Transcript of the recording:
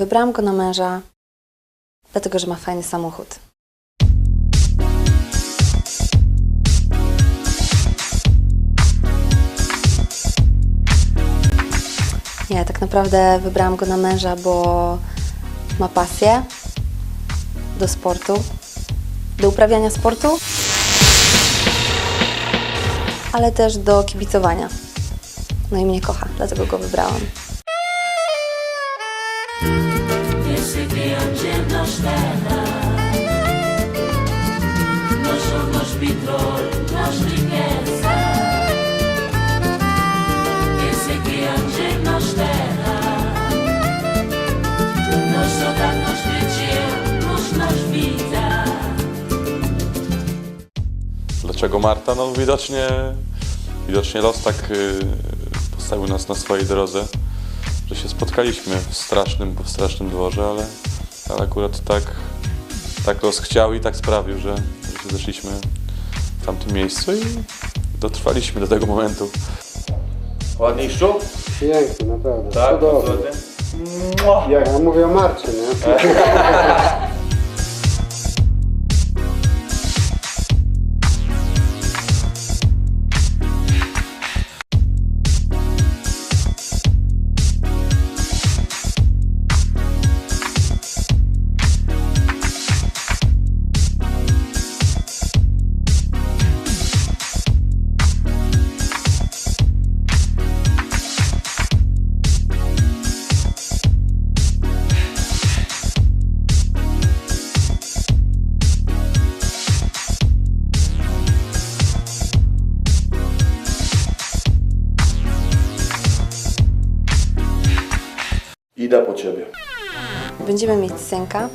Wybrałam go na męża, dlatego że ma fajny samochód. Nie, tak naprawdę wybrałam go na męża, bo ma pasję do sportu, do uprawiania sportu, ale też do kibicowania. No i mnie kocha, dlatego go wybrałam. Dlaczego Marta? No widocznie, widocznie los tak y, postawił nas na swojej drodze, że się spotkaliśmy w strasznym, w strasznym dworze, ale, ale akurat tak, tak los chciał i tak sprawił, że, że się zeszliśmy w tamtym miejscu i dotrwaliśmy do tego momentu. Ładniej szczup? Piękny, naprawdę. Tak, Cudowny. dokładnie. Ja mówię o Marcie, nie? Idę po ciebie. Będziemy mieć synka,